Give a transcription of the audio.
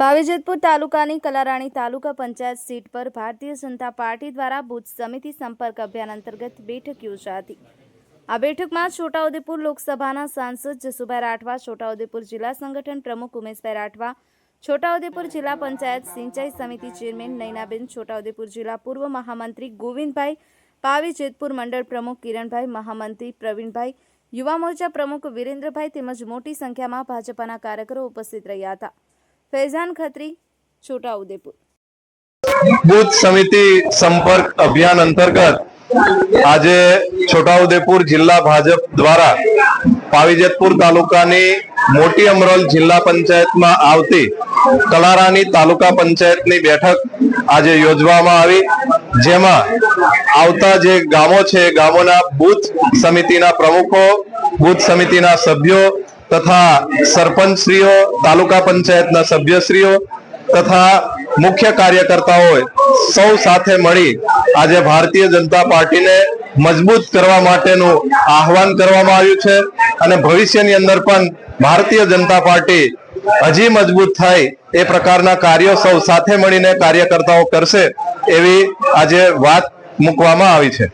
પાવીજેતપુર તાલુકાની કલારાણી તાલુકા પંચાયત સીટ પર ભારતીય જનતા પાર્ટી દ્વારા બુથ સમિતિ સંપર્ક અભિયાન અંતર્ગત બેઠક યોજાતી આ બેઠકમાં છોટાઉદેપુર લોકસભાના સાંસદ જસુભાઈ રાઠવા, છોટાઉદેપુર જિલ્લા સંગઠન પ્રમુખ ઉમેશભાઈ રાઠવા, છોટાઉદેપુર જિલ્લા પંચાયત સિંચાઈ સમિતિ ચેરમેન નૈનાબેન, છોટાઉદેપુર જિલ્લા પૂર્વ મહામંત્રી ગોવિંદભાઈ પાવી જેતપુર મંડળ પ્રમુખ કિરણભાઈ મહામંત્રી, પ્રવીણભાઈ, યુવા મોરચા પ્રમુખ વિરેન્દ્રભાઈ તેમજ મોટી સંખ્યામાં ભાજપાના કાર્યકરો ઉપસ્થિત રહ્યા હતા. ફૈઝાન ખત્રી, છોટાઉદેપુર. બુથ સમિતિ સંપર્ક અભિયાન અંતર્ગત આજે છોટાઉદેપુર જિલ્લા ભાજપ દ્વારા પાવીજતપુર તાલુકાની મોટી અમરોલ જિલ્લા પંચાયતમાં આવતી કલારાની તાલુકા પંચાયતની બેઠક આજે યોજવામાં આવી. જેમાં આવતા જે ગામો છે ગામોના બુથ સમિતિના પ્રમુખો, બુથ સમિતિના સભ્યો તથા સરપંચશ્રીઓ, તાલુકા પંચાયતના સભ્યશ્રીઓ તથા મુખ્ય કાર્યકર્તાઓ સૌ સાથે મળી આજે ભારતીય જનતા પાર્ટીને મજબૂત કરવા માટેનું આહવાન કરવામાં આવ્યું છે અને ભવિષ્યની અંદર પણ ભારતીય જનતા પાર્ટી હજી મજબૂત થાય એ પ્રકારના કાર્યો સૌ સાથે મળીને કાર્યકર્તાઓ કરશે એવી આજે વાત મૂકવામાં આવી છે.